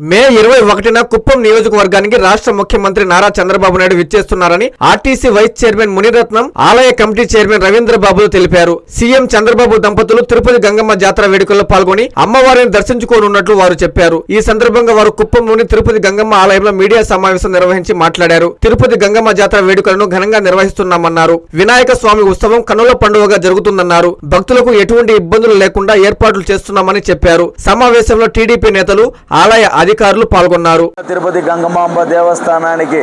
మే ఇరవై ఒకటిన కుప్పం నియోజకవర్గానికి రాష్ట్ర ముఖ్యమంత్రి నారా చంద్రబాబు నాయుడు విచ్చేస్తున్నారని ఆర్టీసీ వైస్ చైర్మన్ మునిరత్నం ఆలయ కమిటీ చైర్మన్ రవీంద్రబాబులు తెలిపారు. సీఎం చంద్రబాబు దంపతులు తిరుపతి గంగమ్మ జాతర వేడుకల్లో పాల్గొని అమ్మవారిని దర్శించుకోనున్నట్లు వారు చెప్పారు. ఈ సందర్భంగా వారు కుప్పంలోని తిరుపతి గంగమ్మ ఆలయంలో మీడియా సమావేశం నిర్వహించి మాట్లాడారు. తిరుపతి గంగమ్మ జాతర వేడుకలను ఘనంగా నిర్వహిస్తున్నామన్నారు. వినాయక స్వామి ఉత్సవం కనుల పండుగగా జరుగుతుందన్నారు. భక్తులకు ఎటువంటి ఇబ్బందులు లేకుండా ఏర్పాట్లు చేస్తున్నామని చెప్పారు. సమావేశంలో టీడీపీ నేతలు ఆలయ అధికారులు పాల్గొన్నారు. తిరుపతి గంగమాంబ దేవస్థానానికి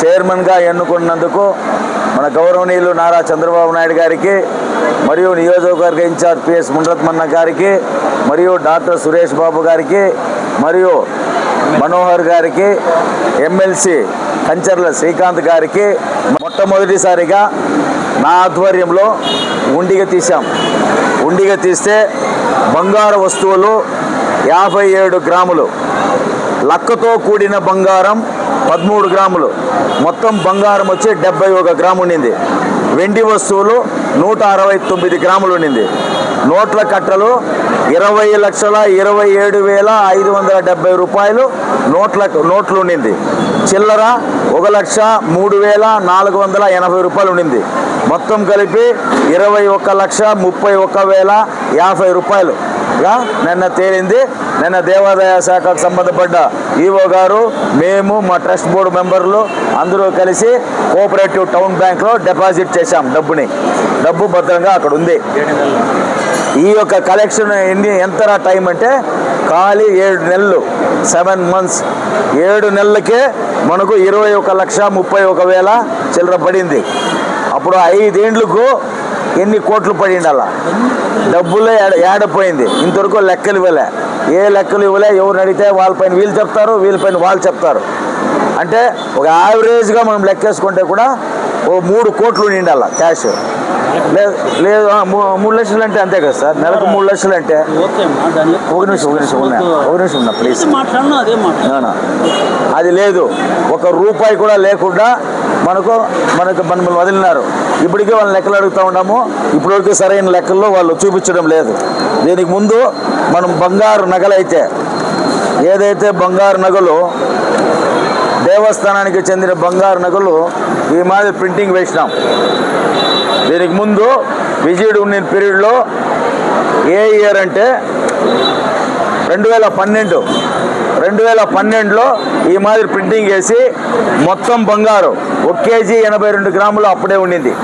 చైర్మన్గా ఎన్నుకున్నందుకు మన గౌరవనీయులు నారా చంద్రబాబు నాయుడు గారికి మరియు నియోజకవర్గ ఇన్ఛార్జ్ పిఎస్ ముండ్రత్మన్న గారికి మరియు డాక్టర్ సురేష్ బాబు గారికి మరియు మనోహర్ గారికి ఎమ్మెల్సీ కంచర్ల శ్రీకాంత్ గారికి మొట్టమొదటిసారిగా నా ఆధ్వర్యంలో ఉండిగా తీశాం. ఉండిగా తీస్తే బంగారు వస్తువులు యాభై ఏడు గ్రాములు లక్కతో కూడిన బంగారం పదమూడు గ్రాములు. మొత్తం బంగారం వచ్చి డెబ్బై ఒక గ్రాము ఉండింది. వెండి వస్తువులు నూట అరవై తొమ్మిది గ్రాములు ఉండింది. నోట్ల కట్టలు ఇరవై లక్షల ఇరవై ఏడు వేల ఐదు వందల డెబ్బై రూపాయలు నోట్ల నోట్లు ఉండింది. చిల్లర ఒక లక్ష మూడు వేల నాలుగు వందల ఎనభై రూపాయలు ఉండింది. మొత్తం కలిపి ఇరవై ఒక్క లక్ష ముప్పై ఒక వేల యాభై రూపాయలు. గా నిన్న తేలింది. నిన్న దేవాదాయ శాఖకు సంబంధపడ్డ ఈఓ గారు మేము మా ట్రస్ట్ బోర్డు మెంబర్లు అందరూ కలిసి కోఆపరేటివ్ టౌన్ బ్యాంక్లో డిపాజిట్ చేశాం డబ్బుని. డబ్బు భద్రంగా అక్కడ ఉంది. ఈ యొక్క కలెక్షన్ ఎన్ని ఎంత టైం అంటే ఖాళీ ఏడు నెలలు సెవెన్ మంత్స్. ఏడు నెలలకే మనకు ఇరవై ఒక లక్ష ముప్పై ఒక వేల చిల్లర పడింది. అప్పుడు ఐదేండ్లకు ఎన్ని కోట్లు పడింది అలా? డబ్బులే ఏడ- ఏడపోయింది ఇంతవరకు లెక్కలు ఇవ్వలే. ఏ లెక్కలు ఇవ్వలే? ఎవరు అడిగితే వాళ్ళపైన వీళ్ళు చెప్తారు వీళ్ళపైన వాళ్ళు చెప్తారు. అంటే ఒక యావరేజ్గా మనం లెక్కేసుకుంటే కూడా ఓ మూడు కోట్లు నిండాల క్యాష్ లేదు మూడు లక్షలు అంటే అంతే కదా సార్? నెలకు మూడు లక్షలు అంటే? ఒక నిమిషం ఒక నిమిషం ఉన్నా ఒక నిమిషం ఉన్నా ప్లీజ్ అది లేదు. ఒక రూపాయి కూడా లేకుండా మనకు మనకు మనల్ని వదిలినారు. ఇప్పటికే వాళ్ళని లెక్కలు అడుగుతూ ఉన్నాము. ఇప్పటివరకు సరైన లెక్కల్లో వాళ్ళు చూపించడం లేదు. దీనికి ముందు మనం బంగారు నగలైతే ఏదైతే బంగారు నగలు దేవస్థానానికి చెందిన బంగారు నగలు ఈ మాదిరి ప్రింటింగ్ వేసినాం. దీనికి ముందు విజయుడు ఉన్న పీరియడ్లో ఏ ఇయర్ అంటే రెండు వేల పన్నెండు. రెండు వేల పన్నెండులో ఈ మాదిరి ప్రింటింగ్ వేసి మొత్తం బంగారు. ఒక కేజీ ఎనభై రెండు గ్రాములు అప్పుడే ఉండింది.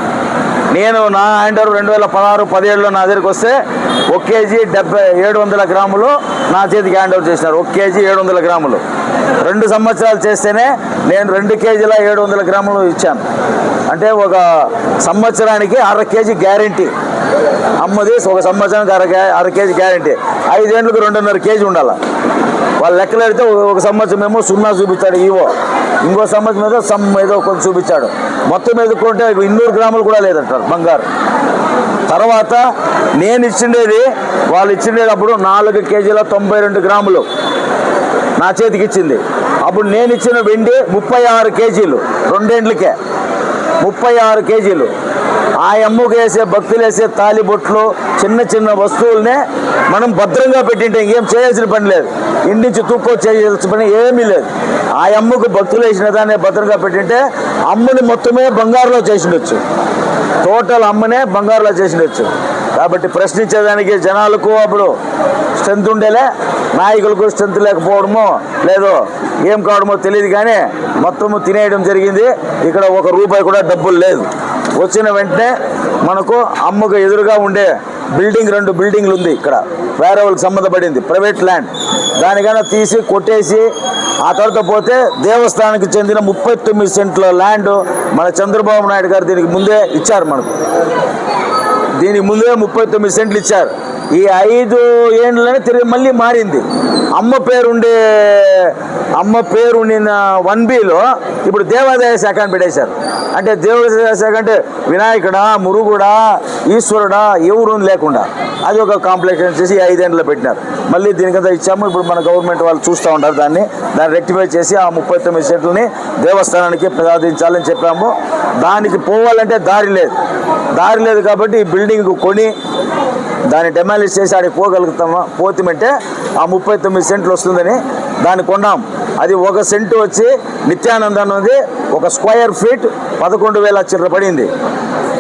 నేను నా హ్యాండ్ ఓవర్ రెండు వేల పదహారు పదిహేడులో నా దగ్గరికి వస్తే ఒక కేజీ డెబ్బై ఏడు వందల గ్రాములు నా చేతికి హ్యాండ్ ఓవర్ చేసినారు. ఒక కేజీ ఏడు వందల గ్రాములు. రెండు సంవత్సరాలు చేస్తేనే నేను రెండు కేజీల ఏడు వందల గ్రాములు ఇచ్చాను. అంటే ఒక సంవత్సరానికి అర కేజీ గ్యారంటీ. అమ్మది ఒక సంవత్సరానికి అర కే- అర కేజీ గ్యారంటీ. ఐదేళ్ళకు రెండున్నర కేజీ ఉండాలి. వాళ్ళు లెక్కలు పెడితే ఒక- సంవత్సరం ఏమో సున్నా చూపించాడు ఈవో. ఇంకో సంవత్సరం ఏదో సమ్ ఏదో కొంచెం చూపించాడు. మొత్తం ఎదుర్కొంటే ఇన్నూరు గ్రాములు కూడా లేదంటారు బంగారు. తర్వాత నేను ఇచ్చిండేది వాళ్ళు ఇచ్చిండేటప్పుడు నాలుగు కేజీల తొంభై రెండు గ్రాములు. నా చేతికి ఇచ్చింది. అప్పుడు నేను ఇచ్చిన వెండి ముప్పై ఆరు కేజీలు రెండేండ్లకే. ముప్పై ఆరు కేజీలు. ఆ అమ్మకు వేసే భక్తులు వేసే తాలిబొట్లు చిన్న చిన్న వస్తువులనే మనం భద్రంగా పెట్టింటే ఇంకేం చేయాల్సిన పని లేదు. ఇంటి నుంచి తూక్కో చేయాల్సిన పని ఏమీ లేదు. ఆ అమ్మకు భక్తులు వేసిన దాన్ని భద్రంగా పెట్టింటే అమ్మని మొత్తమే బంగారులో చేసిండొచ్చు. టోటల్ అమ్మనే బంగారులో చేసిండొచ్చు. కాబట్టి ప్రశ్నించేదానికి జనాలకు అప్పుడు స్ట్రెంత్ ఉండేలే. నాయకులకు స్ట్రెంత్ లేకపోవడమో లేదో ఏం కావడమో తెలియదు కానీ మొత్తము తినేయడం జరిగింది. ఇక్కడ ఒక రూపాయి కూడా డబ్బులు లేదు. వచ్చిన వెంటనే మనకు అమ్మకు ఎదురుగా ఉండే బిల్డింగ్ రెండు బిల్డింగ్లు ఉంది ఇక్కడ. వేరే వాళ్ళకి సంబంధపడింది. ప్రైవేట్ ల్యాండ్ దానికన్నా తీసి కొట్టేసి ఆ తర్వాత పోతే దేవస్థానానికి చెందిన ముప్పై తొమ్మిది సెంట్ల ల్యాండ్ మన చంద్రబాబు నాయుడు గారు దీనికి ముందే ఇచ్చారు మనకు. దీనికి ముందే ముప్పై తొమ్మిది సెంట్లు ఇచ్చారు. ఈ ఐదు ఏండ్లనే తిరిగి మళ్ళీ మారింది. అమ్మ పేరుండే అమ్మ పేరుండిన వన్ బిలో ఇప్పుడు దేవాదాయ శాఖ అని పెట్టేశారు. అంటే దేవాదాయ శాఖ అంటే వినాయకుడా మురుగుడా ఈశ్వరుడా ఎవరు లేకుండా. అది ఒక కాంప్లెక్షన్ చేసి ఈ ఐదేండ్లో పెట్టినారు. మళ్ళీ దీనికంతా ఇచ్చాము. ఇప్పుడు మన గవర్నమెంట్ వాళ్ళు చూస్తూ ఉంటారు దాన్ని. దాన్ని రెక్టిఫై చేసి ఆ ముప్పై తొమ్మిది సెంట్లని దేవస్థానానికి ప్రసాదించాలని చెప్పాము. దానికి పోవాలంటే దారి లేదు. దారి లేదు కాబట్టి ఈ బిల్డింగ్ కొని దాన్ని డెమాలిష్ చేసి ఆడికి పోగలుగుతామా. పోతామంటే ఆ ముప్పై తొమ్మిది సెంట్లు వస్తుందని దాన్ని కొన్నాం. అది ఒక సెంటు వచ్చి నిత్యానందం అన్నది ఒక స్క్వేర్ ఫీట్ పదకొండు వేల చిల్లర పడింది.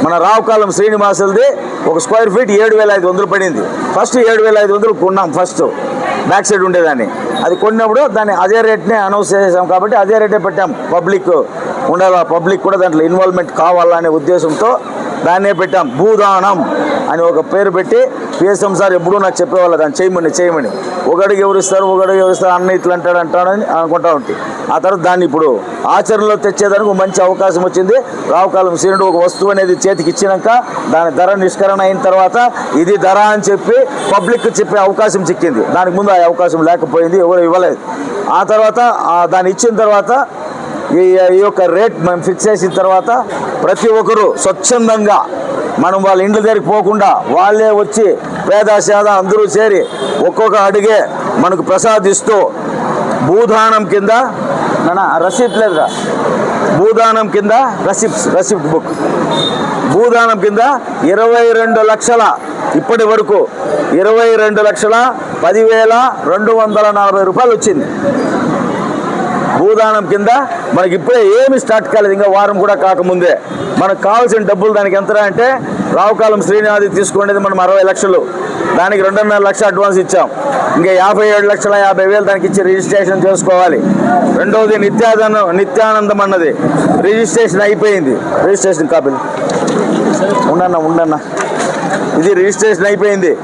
మన రావుకాలం శ్రీనివాసులది ఒక స్క్వేర్ ఫీట్ ఏడు వేల ఐదు వందలు పడింది. ఫస్ట్ ఏడు వేల ఐదు వందలు కొన్నాం ఫస్ట్. బ్యాక్ సైడ్ ఉండేదాన్ని. అది కొన్నప్పుడు దాన్ని అదే రేట్నే అనౌన్స్ చేసాం కాబట్టి అదే రేటే పెట్టాం. పబ్లిక్ ఉండాలా? పబ్లిక్ కూడా దాంట్లో ఇన్వాల్వ్మెంట్ కావాలనే ఉద్దేశంతో దాన్నే పెట్టాం. భూదానం. అని ఒక పేరు పెట్టి పిఎస్ఎం సార్ ఎప్పుడూ నాకు చెప్పేవాళ్ళు దాన్ని చేయమని చేయమని. ఒకడికి ఎవరిస్తారు ఒకడికి ఎవరిస్తారు అన్న ఇట్లా అంటాడు అంటాడని అనుకుంటా ఉంటాయి ఆ తర్వాత దాన్ని ఇప్పుడు ఆచరణలో తెచ్చేదానికి ఒక మంచి అవకాశం వచ్చింది. రావుకాలం సీనుడు ఒక వస్తువు అనేది చేతికి ఇచ్చినాక దాని ధర నిష్కరణ అయిన తర్వాత ఇది ధర అని చెప్పి పబ్లిక్ చెప్పే అవకాశం చిక్కింది. దానికి ముందు ఆ అవకాశం లేకపోయింది ఎవరు ఇవ్వలేదు. ఆ తర్వాత దాన్ని ఇచ్చిన తర్వాత ఈ ఈ యొక్క రేట్ మనం ఫిక్స్ చేసిన తర్వాత ప్రతి ఒక్కరూ స్వచ్ఛందంగా మనం వాళ్ళ ఇండ్ల దగ్గరికి పోకుండా వాళ్ళే వచ్చి పేద సేద అందరూ చేరి ఒక్కొక్క అడిగే మనకు ప్రసాదిస్తూ భూదానం కింద నా రసీప్ లేదురా. భూదానం కింద రసిప్ట్స్ రసిప్ట్ బుక్ భూదానం కింద ఇరవై రెండు లక్షల ఇప్పటి వరకు ఇరవై రెండు లక్షల పదివేల రెండు వందల నలభై రూపాయలు వచ్చింది. భూదానం కింద మనకి ఇప్పుడే ఏమి స్టార్ట్ కాలేదు. ఇంకా వారం కూడా కాకముందే. మనకు కావాల్సిన డబ్బులు దానికి ఎంత అంటే రావుకాలం శ్రీనివాది తీసుకునేది మనం అరవై లక్షలు. దానికి రెండున్నర లక్ష అడ్వాన్స్ ఇచ్చాం. ఇంకా యాభై ఏడు లక్షల యాభై వేలు దానికి ఇచ్చి రిజిస్ట్రేషన్ చేసుకోవాలి. రెండవది నిత్యాదనం నిత్యానందం అన్నది. రిజిస్ట్రేషన్ అయిపోయింది. రిజిస్ట్రేషన్ కాపీలు ఉండన్న ఉండన్న. ఇది రిజిస్ట్రేషన్ అయిపోయింది.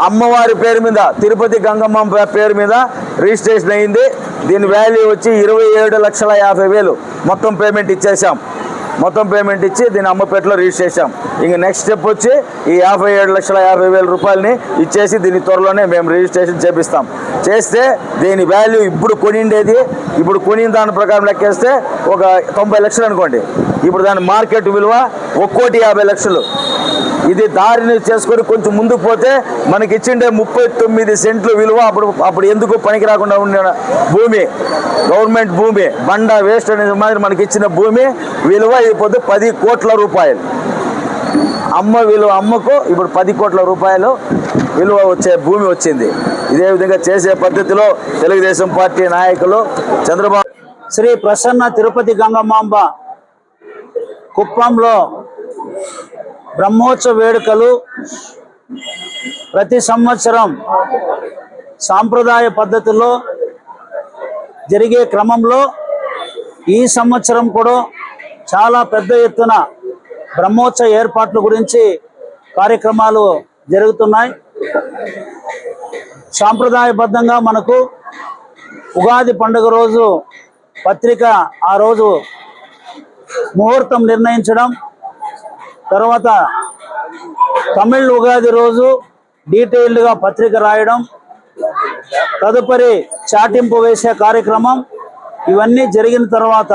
అమ్మవారి పేరు మీద. తిరుపతి గంగమ్మ పేరు మీద రిజిస్ట్రేషన్ అయింది. దీని వాల్యూ వచ్చి ఇరవై ఏడు లక్షల యాభై వేలు. మొత్తం పేమెంట్ ఇచ్చేసాం మొత్తం పేమెంట్ ఇచ్చి దీన్ని అమ్మపేటలో రిజిస్టర్ చేశాం. ఇంక నెక్స్ట్ స్టెప్ వచ్చి ఈ యాభై ఏడు లక్షల యాభై వేల రూపాయలని ఇచ్చేసి దీని త్వరలోనే మేము రిజిస్ట్రేషన్ చేపిస్తాం. చేస్తే దీని వాల్యూ ఇప్పుడు కొనిండేది ఇప్పుడు కొనిన దాని ప్రకారం లెక్కేస్తే ఒక తొంభై లక్షలు అనుకోండి. ఇప్పుడు దాని మార్కెట్ విలువ ఒక్కోటి యాభై లక్షలు. ఇది దారిని చేసుకొని కొంచెం ముందుకు పోతే మనకి ఇచ్చిండే ముప్పై తొమ్మిది సెంట్లు విలువ అప్పుడు అప్పుడు ఎందుకు పనికి రాకుండా ఉండిన భూమి? గవర్నమెంట్ భూమి. బండ వేస్ట్ అనేది మాదిరి మనకి ఇచ్చిన భూమి విలువ అయిపోతే పది కోట్ల రూపాయలు. అమ్మ విలువ అమ్మకు ఇప్పుడు పది కోట్ల రూపాయలు విలువ వచ్చే భూమి వచ్చింది. ఇదే విధంగా చేసే పద్ధతిలో తెలుగుదేశం పార్టీ నాయకులు చంద్రబాబు శ్రీ ప్రసన్న తిరుపతి గంగమాంబ కుప్పంలో బ్రహ్మోత్సవ వేడుకలు ప్రతి సంవత్సరం సాంప్రదాయ పద్ధతిలో జరిగే క్రమంలో ఈ సంవత్సరం కూడా చాలా పెద్ద ఎత్తున బ్రహ్మోత్సవ ఏర్పాట్ల గురించి కార్యక్రమాలు జరుగుతున్నాయి. సాంప్రదాయబద్ధంగా మనకు ఉగాది పండుగ రోజు పత్రిక ఆ రోజు ముహూర్తం నిర్ణయించడం తర్వాత తమిళ్ ఉగాది రోజు డీటెయిల్డ్గా పత్రిక రాయడం తదుపరి చాటింపు వేసే కార్యక్రమం ఇవన్నీ జరిగిన తర్వాత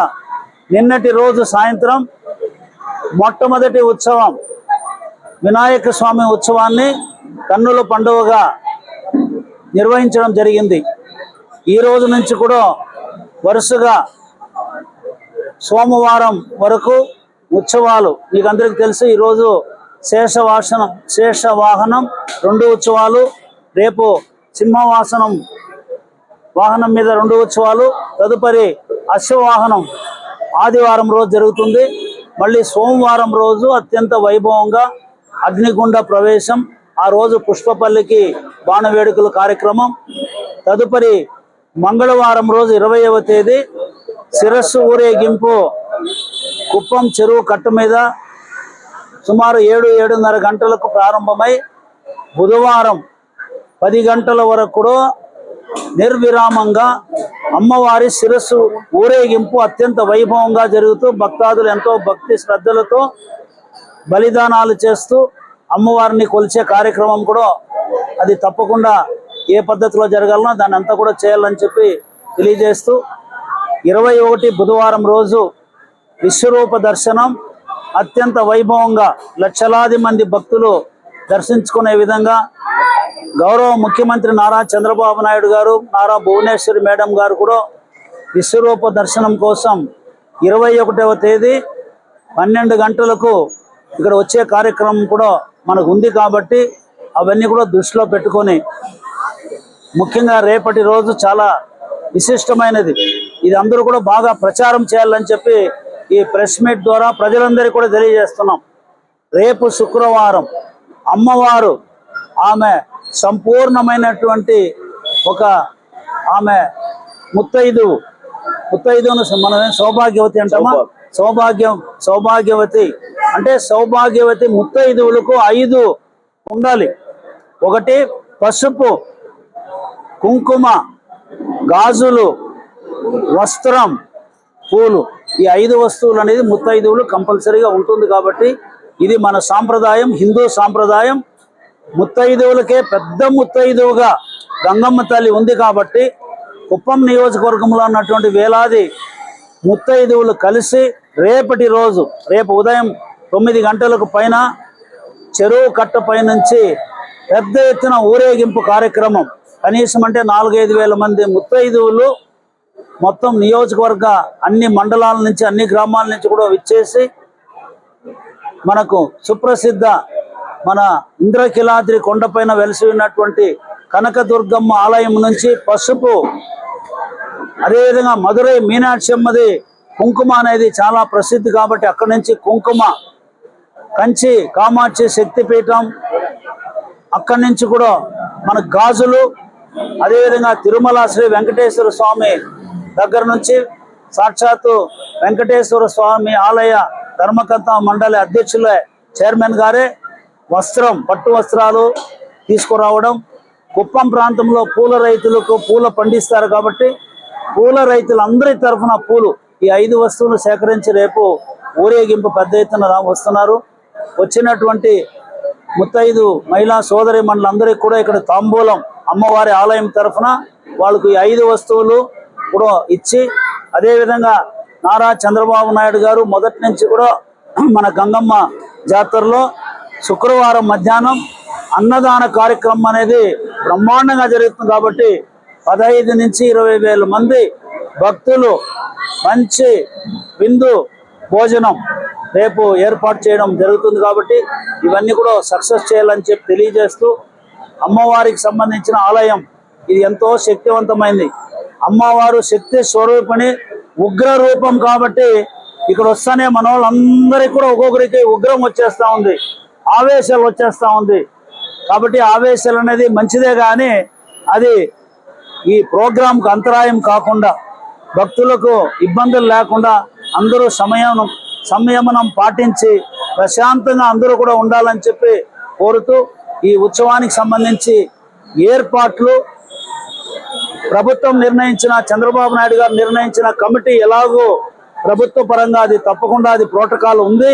నిన్నటి రోజు సాయంత్రం మొట్టమొదటి ఉత్సవం వినాయక స్వామి ఉత్సవాన్ని కన్నుల పండుగగా నిర్వహించడం జరిగింది. ఈ రోజు నుంచి కూడా వరుసగా సోమవారం వరకు ఉత్సవాలు మీకు అందరికీ తెలుసు ఈరోజు శేషవాసనం శేషవాహనం రెండు ఉత్సవాలు రేపు సింహవాసనం వాహనం మీద రెండు ఉత్సవాలు తదుపరి అశ్వవాహనం ఆదివారం రోజు జరుగుతుంది. మళ్ళీ సోమవారం రోజు అత్యంత వైభవంగా అగ్నిగుండ ప్రవేశం ఆ రోజు పుష్పపల్లికి బాణ వేడుకల కార్యక్రమం. తదుపరి మంగళవారం రోజు ఇరవైవ తేదీ శిరస్సు ఊరేగింపు కుప్పం చెరువు కట్ట మీద సుమారు ఏడు ఏడున్నర గంటలకు ప్రారంభమై బుధవారం పది గంటల వరకు కూడా నిర్విరామంగా అమ్మవారి శిరస్సు ఊరేగింపు అత్యంత వైభవంగా జరుగుతూ భక్తాదులు ఎంతో భక్తి శ్రద్ధలతో బలిదానాలు చేస్తూ అమ్మవారిని కొలిచే కార్యక్రమం కూడా అది తప్పకుండా ఏ పద్ధతిలో జరగాలనో దాన్ని అంతా కూడా చేయాలని చెప్పి తెలియజేస్తూ ఇరవై ఒకటి బుధవారం రోజు విశ్వరూప దర్శనం అత్యంత వైభవంగా లక్షలాది మంది భక్తులు దర్శించుకునే విధంగా గౌరవ ముఖ్యమంత్రి నారా చంద్రబాబు నాయుడు గారు నారా భువనేశ్వరి మేడం గారు కూడా విశ్వరూప దర్శనం కోసం ఇరవై ఒకటవ తేదీ పన్నెండు గంటలకు ఇక్కడ వచ్చే కార్యక్రమం కూడా మనకు ఉంది కాబట్టి అవన్నీ కూడా దృష్టిలో పెట్టుకొని ముఖ్యంగా రేపటి రోజు చాలా విశిష్టమైనది. ఇది అందరూ కూడా బాగా ప్రచారం చేయాలని చెప్పి ఈ ప్రెస్ మీట్ ద్వారా ప్రజలందరికీ కూడా తెలియజేస్తున్నాం. రేపు శుక్రవారం అమ్మవారు ఆమె సంపూర్ణమైనటువంటి ఒక ఆమె ముత్తైదు. ముత్తైదును మనం సౌభాగ్యవతి అంటామా? సౌభాగ్యం. సౌభాగ్యవతి. అంటే సౌభాగ్యవతి ముత్తైదువులకు ఐదు ఉండాలి. ఒకటి పసుపు కుంకుమ గాజులు వస్త్రం పూలు. ఈ ఐదు వస్తువులు అనేది ముత్తైదువులు కంపల్సరీగా ఉంటుంది కాబట్టి ఇది మన సాంప్రదాయం హిందూ సాంప్రదాయం. ముత్తైదువులకే పెద్ద ముత్తైదువుగా గంగమ్మ తల్లి ఉంది కాబట్టి కుప్పం నియోజకవర్గంలో ఉన్నటువంటి వేలాది ముత్తైదువులు కలిసి రేపటి రోజు రేపు ఉదయం తొమ్మిది గంటలకు పైన చెరువు కట్ట పైనుంచి పెద్ద ఎత్తున ఊరేగింపు కార్యక్రమం. కనీసం అంటే నాలుగైదు వేల మంది ముత్తైదువులు మొత్తం నియోజకవర్గ అన్ని మండలాల నుంచి అన్ని గ్రామాల నుంచి కూడా విచ్చేసి మనకు సుప్రసిద్ధ మన ఇంద్రకిలాద్రి కొండపైన వెలిసి ఉన్నటువంటి కనకదుర్గమ్మ ఆలయం నుంచి పసుపు అదేవిధంగా మధురై మీనాక్షి అమ్మది కుంకుమ అనేది చాలా ప్రసిద్ధి కాబట్టి అక్కడి నుంచి కుంకుమ కంచి కామాక్షి శక్తిపీఠం అక్కడి నుంచి కూడా మన గాజులు అదేవిధంగా తిరుమల శ్రీ వెంకటేశ్వర స్వామి దగ్గర నుంచి సాక్షాత్తు వెంకటేశ్వర స్వామి ఆలయ ధర్మకర్త మండలి అధ్యక్షుల చైర్మన్ గారే. వస్త్రం పట్టు వస్త్రాలు తీసుకురావడం కుప్పం ప్రాంతంలో పూల రైతులకు పూల పండిస్తారు కాబట్టి పూల రైతులందరి తరఫున పూలు ఈ ఐదు వస్తువులు సేకరించి రేపు ఊరేగింపు పెద్ద ఎత్తున రా- వస్తున్నారు. వచ్చినటువంటి ముత్తైదు మహిళా సోదరి మండలందరికీ కూడా ఇక్కడ తాంబూలం అమ్మవారి ఆలయం తరఫున వాళ్ళకు ఈ ఐదు వస్తువులు కూడా ఇచ్చి అదేవిధంగా నారా చంద్రబాబు నాయుడు గారు మొదటి నుంచి కూడా మన గంగమ్మ జాతరలో శుక్రవారం మధ్యాహ్నం అన్నదాన కార్యక్రమం అనేది బ్రహ్మాండంగా జరుగుతుంది కాబట్టి పదహైదు నుంచి ఇరవై వేల మంది భక్తులు మంచి విందు భోజనం రేపు ఏర్పాటు చేయడం జరుగుతుంది కాబట్టి ఇవన్నీ కూడా సక్సెస్ చేయాలని చెప్పి తెలియజేస్తూ అమ్మవారికి సంబంధించిన ఆలయం ఇది ఎంతో శక్తివంతమైంది. అమ్మవారు శక్తి స్వరూపిణి ఉగ్ర రూపం కాబట్టి ఇక్కడ వస్తానే మన వాళ్ళందరికీ కూడా ఒక్కొక్కరికి ఉగ్రం వచ్చేస్తా ఉంది. ఆవేశాలు వచ్చేస్తా ఉంది. కాబట్టి ఆవేశాలు అనేది మంచిదే కానీ అది ఈ ప్రోగ్రాంకు అంతరాయం కాకుండా భక్తులకు ఇబ్బందులు లేకుండా అందరూ సమయం సంయమనం పాటించి ప్రశాంతంగా అందరూ కూడా ఉండాలని చెప్పి కోరుతూ ఈ ఉత్సవానికి సంబంధించి ఏర్పాట్లు ప్రభుత్వం నిర్ణయించిన చంద్రబాబు నాయుడు గారు నిర్ణయించిన కమిటీ ఎలాగో ప్రభుత్వ పరంగా అది తప్పకుండా అది ప్రోటోకాల్ ఉంది.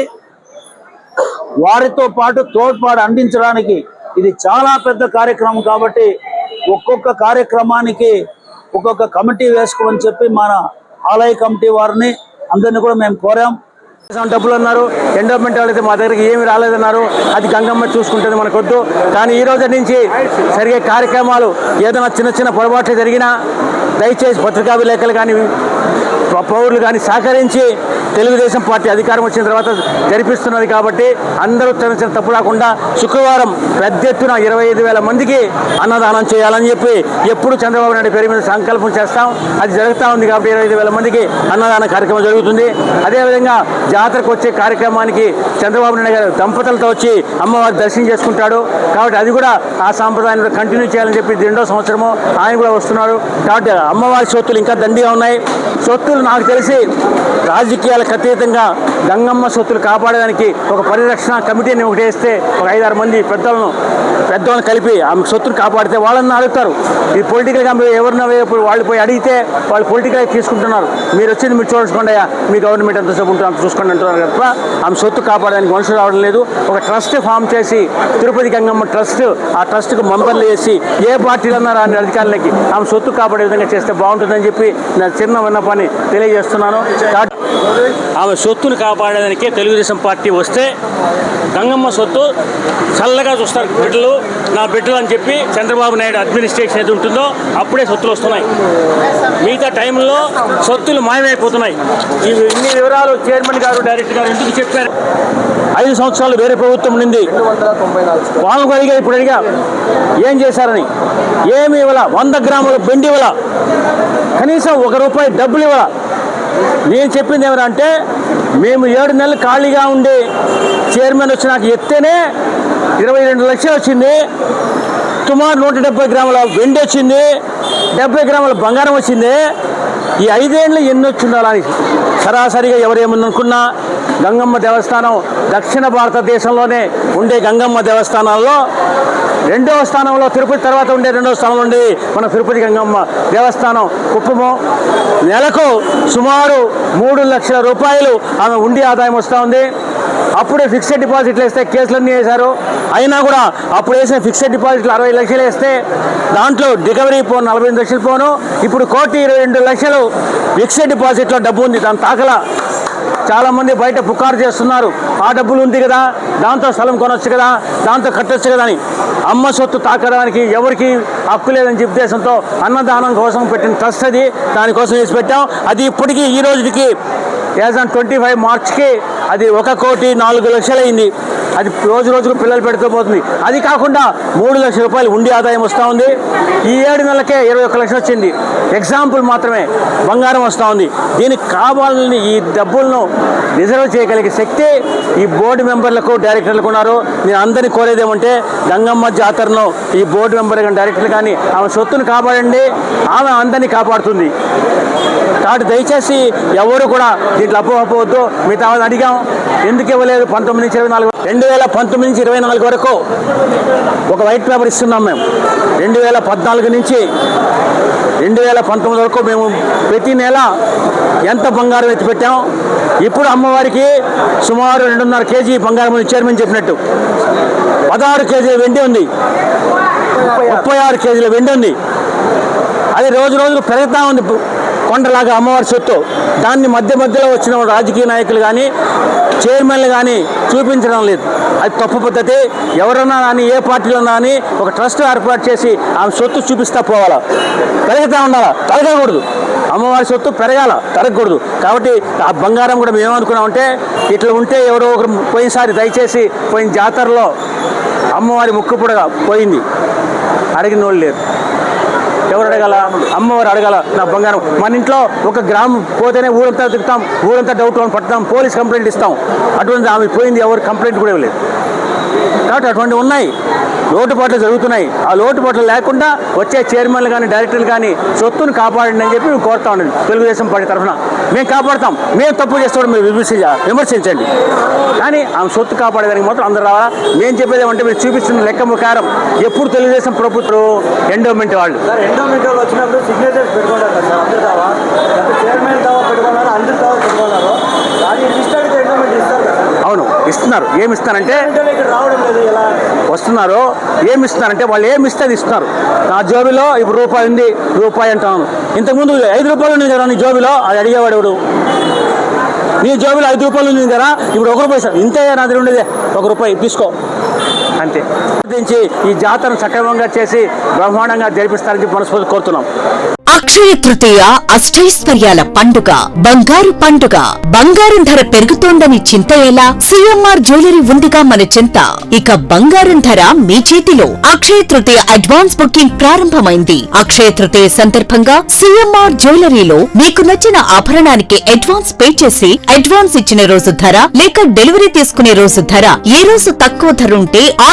వారితో పాటు తోడ్పాటు అందించడానికి ఇది చాలా పెద్ద కార్యక్రమం కాబట్టి ఒక్కొక్క కార్యక్రమానికి ఒక్కొక్క కమిటీ వేసుకోమని చెప్పి మన ఆలయ కమిటీ వారిని అందరినీ కూడా మేము కోరాం. డబ్బులు అన్నారు. ఎండోమెంట్ వాళ్ళైతే అయితే మా దగ్గరికి ఏమి రాలేదన్నారు. అది గంగమ్మ చూసుకుంటుంది మనకొద్దు. కానీ ఈ రోజు నుంచి జరిగే కార్యక్రమాలు ఏదైనా చిన్న చిన్న పొరపాట్లు జరిగినా దయచేసి పత్రికా విలేకరులు కానీ పౌరులు కానీ సహకరించి తెలుగుదేశం పార్టీ అధికారం వచ్చిన తర్వాత జరిపిస్తున్నది కాబట్టి అందరూ చిన్న తప్పు రాకుండా శుక్రవారం పెద్ద ఎత్తున ఇరవై ఐదు వేల మందికి అన్నదానం చేయాలని చెప్పి ఎప్పుడు చంద్రబాబు నాయుడు పేరు మీద సంకల్పం చేస్తాం. అది జరుగుతూ ఉంది కాబట్టి ఇరవై ఐదు వేల మందికి అన్నదాన కార్యక్రమం జరుగుతుంది. అదేవిధంగా జాతరకు వచ్చే కార్యక్రమానికి చంద్రబాబు నాయుడు గారు దంపతులతో వచ్చి అమ్మవారి దర్శనం చేసుకుంటాడు. కాబట్టి అది కూడా ఆ సాంప్రదాయాన్ని కంటిన్యూ చేయాలని చెప్పి రెండో సంవత్సరము ఆయన కూడా వస్తున్నారు. కాబట్టి అమ్మవారి సొత్తులు ఇంకా దండిగా ఉన్నాయి. సొత్తులు నాకు తెలిసి రాజకీయాలకు అతీతంగా గంగమ్మ సొత్తులు కాపాడడానికి ఒక పరిరక్షణ కమిటీని ఒకటి వేస్తే ఒక ఐదారు మంది పెద్దలను పెద్దలను కలిపి ఆమె సొత్తులు కాపాడితే వాళ్ళని అడుగుతారు. ఈ పొలిటికల్గా మీరు ఎవరినో వాళ్ళు పోయి అడిగితే వాళ్ళు పొలిటికల్గా తీసుకుంటున్నారు. మీరు వచ్చింది మీరు చూసుకోండి మీ గవర్నమెంట్ ఎంత సేపు ఉంటుందో చూసుకోండి అంటున్నారు తప్ప ఆమె సొత్తు కాపాడడానికి మనుషులు రావడం లేదు. ఒక ట్రస్ట్ ఫామ్ చేసి తిరుపతి గంగమ్మ ట్రస్ట్ ఆ ట్రస్ట్కు మెంబర్లు చేసి ఏ పార్టీలు అన్నారు అన్ని అధికారులకి ఆమె సొత్తు కాపాడే విధంగా చేస్తే బాగుంటుందని చెప్పి నా చిన్న విన్నపాన్ని సందర్భాన్ని తెలియజేస్తున్నాను. ఆమె సొత్తును కాపాడేదానికి తెలుగుదేశం పార్టీ వస్తే గంగమ్మ సొత్తు చల్లగా చూస్తారు బిడ్డలు నా బిడ్డలు అని చెప్పి చంద్రబాబు నాయుడు అడ్మినిస్ట్రేషన్ ఏది ఉంటుందో అప్పుడే సొత్తులు వస్తున్నాయి. మిగతా టైంలో సొత్తులు మాయమైపోతున్నాయి. ఇన్ని వివరాలు చైర్మన్ గారు డైరెక్టర్ గారు ఎందుకు చెప్పారు? ఐదు సంవత్సరాలు వేరే ప్రభుత్వం ఉండింది. వాళ్ళకు అడిగా ఇప్పుడు అడిగా. ఏం చేశారని? ఏమి ఇవ్వాల? వంద గ్రాముల బెండి ఇవ్వాల? కనీసం ఒక రూపాయి డబ్బులు ఇవ్వాల నేను చెప్పింది ఏమరంటే మేము ఏడు నెలలు ఖాళీగా ఉండి చైర్మన్ వచ్చి నాకు ఎత్తేనే ఇరవై రెండు లక్షలు వచ్చింది. సుమారు నూట డెబ్బై గ్రాముల వెండి వచ్చింది. డెబ్బై గ్రాముల బంగారం వచ్చింది. ఈ ఐదేళ్ళు ఎన్ని వచ్చి ఉండాలని సరాసరిగా ఎవరేమనుకున్నా గంగమ్మ దేవస్థానం దక్షిణ భారతదేశంలోనే ఉండే గంగమ్మ దేవస్థానాల్లో రెండవ స్థానంలో తిరుపతి తర్వాత ఉండే రెండవ స్థానంలో ఉండే మన తిరుపతి గంగమ్మ దేవస్థానం కుప్పము. నెలకు సుమారు మూడు లక్షల రూపాయలు ఆమె ఉండి ఆదాయం వస్తూ ఉంది. అప్పుడే ఫిక్స్డ్ డిపాజిట్లు వేస్తే కేసులన్నీ వేశారు. అయినా కూడా అప్పుడు వేసిన ఫిక్స్డ్ డిపాజిట్లు అరవై లక్షలు వేస్తే దాంట్లో రికవరీ పోను నలభై ఎనిమిది లక్షలు పోను ఇప్పుడు కోటి ఇరవై రెండు లక్షలు ఫిక్స్డ్ డిపాజిట్లో డబ్బు ఉంది. దాని తాకల చాలామంది బయట పుకారు చేస్తున్నారు. ఆ డబ్బులు ఉంది కదా దాంతో స్థలం కొనొచ్చు కదా దాంతో కట్టొచ్చు కదా అని. అమ్మ సొత్తు తాకడానికి ఎవరికి హక్కు లేదని ఉద్దేశంతో అన్నదానం కోసం పెట్టిన ట్రస్ట్ అది. దానికోసం చేసి పెట్టాం. అది ఇప్పటికీ ఈ రోజుకి యాజ్ ఆన్ ట్వంటీ ఫైవ్ మార్చ్కి అది ఒక కోటి నాలుగు లక్షలైంది. అది రోజు రోజుకు పిల్లలు పెడుతూ పోతుంది అది కాకుండా మూడు లక్షల రూపాయలు ఉండి ఆదాయం వస్తూ ఉంది. ఈ ఏడు నెలలకే ఇరవై ఒక్క లక్షలు వచ్చింది. ఎగ్జాంపుల్ మాత్రమే బంగారం వస్తూ ఉంది. దీనికి కావాలని ఈ డబ్బులను రిజర్వ్ చేయగలిగే శక్తి ఈ బోర్డు మెంబర్లకు డైరెక్టర్లకు ఉన్నారు. నేను అందరినీ కోరేదేమంటే గంగమ్మ జాతరలో ఈ బోర్డు మెంబర్ కానీ డైరెక్టర్లు కానీ ఆమె సొత్తును కాపాడండి. ఆమె అందరినీ కాపాడుతుంది. కాబట్టి దయచేసి ఎవరు కూడా దీంట్లో అపోహపోవద్దు మిగతా అడిగాం. ఎందుకు ఇవ్వలేదు? పంతొమ్మిది నుంచి ఇరవై నాలుగు రెండు వేల పంతొమ్మిది నుంచి ఇరవై నాలుగు వరకు ఒక వైట్ పేపర్ ఇస్తున్నాం మేము. రెండు వేల పద్నాలుగు నుంచి రెండు వేల పంతొమ్మిది వరకు మేము ప్రతి నెల ఎంత బంగారం ఎత్తి పెట్టాం? ఇప్పుడు అమ్మవారికి సుమారు రెండున్నర కేజీ బంగారం ఇచ్చారు చైర్మన్ చెప్పినట్టు. పదహారు కేజీల వెండి ఉంది. ముప్పై ఆరు కేజీల వెండి ఉంది. అది రోజు రోజుకు పెరుగుతూ ఉంది. కొండలాగా అమ్మవారి సొత్తు. దాన్ని మధ్య మధ్యలో వచ్చిన రాజకీయ నాయకులు కానీ చైర్మన్లు కానీ చూపించడం లేదు. అది తప్పు పద్ధతి. ఎవరన్నా కానీ ఏ పార్టీలో కానీ ఒక ట్రస్ట్ ఏర్పాటు చేసి ఆమె సొత్తు చూపిస్తా పోవాలా? పెరుగుతూ ఉండాలా? తరగకూడదు అమ్మవారి సొత్తు పెరగాల తరగకూడదు కాబట్టి ఆ బంగారం కూడా మేము ఇట్లా ఉంటే ఎవరో ఒకరు పోయినసారి దయచేసి పోయిన జాతరలో అమ్మవారి ముక్కు పొడగా పోయింది. అడిగిన వాళ్ళు లేరు. ఎవరు అడగాల? అమ్మవారు అడగాల. నా బంగారం. మన ఇంట్లో ఒక గ్రామం పోతేనే ఊరంతా తిరుగుతాం ఊరంతా డౌట్ అని పడతాం పోలీస్ కంప్లైంట్ ఇస్తాం. అటువంటి ఆమె పోయింది ఎవరు కంప్లైంట్ కూడా ఇవ్వలేదు. కాబట్టి అటువంటి ఉన్నాయి. లోటుపాట్లు జరుగుతున్నాయి. ఆ లోటుపాట్లు లేకుండా వచ్చే చైర్మన్లు కానీ డైరెక్టర్లు కానీ సొత్తును కాపాడండి అని చెప్పి మేము కోరుతా ఉండండి తెలుగుదేశం పార్టీ తరఫున మేము కాపాడతాం. మేము తప్పు చేస్తాం మీరు విమర్శించ విమర్శించండి. కానీ ఆమె సొత్తు కాపాడేదానికి మాత్రం అందరూ రావాలా? మేము చెప్పేది ఏమంటే మీరు చూపిస్తున్న లెక్క ప్రకారం ఎప్పుడు తెలుగుదేశం ప్రభుత్వం ఎండోమెంట్ వాళ్ళు. సార్ ఎండోమెంట్ వాళ్ళు వచ్చినప్పుడు సిగ్నేచర్స్ పెట్టుకుంటారు కదా సార్ అందరు దావా? లేకపోతే చైర్మన్ దావా పెట్టుకున్నారు? అందరు దావా పెట్టుకున్నారు? అవును ఇస్తున్నారు. ఏమి ఇస్తారంటే రావడం లేదు ఎలా? వస్తున్నారు ఏమి ఇస్తారంటే వాళ్ళు ఏమి ఇస్తే అది ఇస్తున్నారు నా జోబిలో ఇప్పుడు రూపాయి ఉంది రూపాయి అంటాను. ఇంతకుముందు ఐదు రూపాయలు ఉంది కదా నీ జోబిలో? అది అడిగేవాడు ఎవడు? నీ జోబిలో ఐదు రూపాయలు ఉంది కదా ఇప్పుడు ఒక రూపాయి సార్ ఇంతే నా దగ్గర ఉండేదే. ఒక రూపాయి తీసుకో అంతే. గుర్తించి ఈ జాతరను సక్రమంగా చేసి బ్రహ్మాండంగా జరిపిస్తారని మనస్ఫూర్తి కోరుతున్నాం. అక్షయ తృతీయ అష్టైశ్వర్యాల పండుగ బంగారు పండుగ. బంగారం ధర పెరుగుతోందని చింత ఎలా సిఎంఆర్ జ్యువెలరీ ఉందిగా మన చింత. ఇక బంగారం ధర మీ చేతిలో. అక్షయ తృతీయ అడ్వాన్స్ బుకింగ్ ప్రారంభమైంది. అక్షయ తృతీయ సందర్భంగా సిఎంఆర్ జ్యువెలరీలో మీకు నచ్చిన ఆభరణానికి అడ్వాన్స్ పే చేసి అడ్వాన్స్ ఇచ్చిన రోజు ధర లేక డెలివరీ తీసుకునే రోజు ధర ఏ రోజు తక్కువ ధర ఉంటే ఆ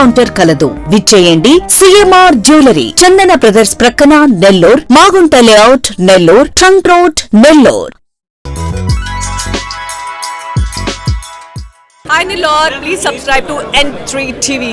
ఎన్కౌంటర్ కలదు. విచ్చేయండి. CMR jewellery. చందన బ్రదర్స్ ప్రక్కన Nellore Magunta layout Nellore trunk road Nellore. Hi Nilor, please subscribe to N3 TV.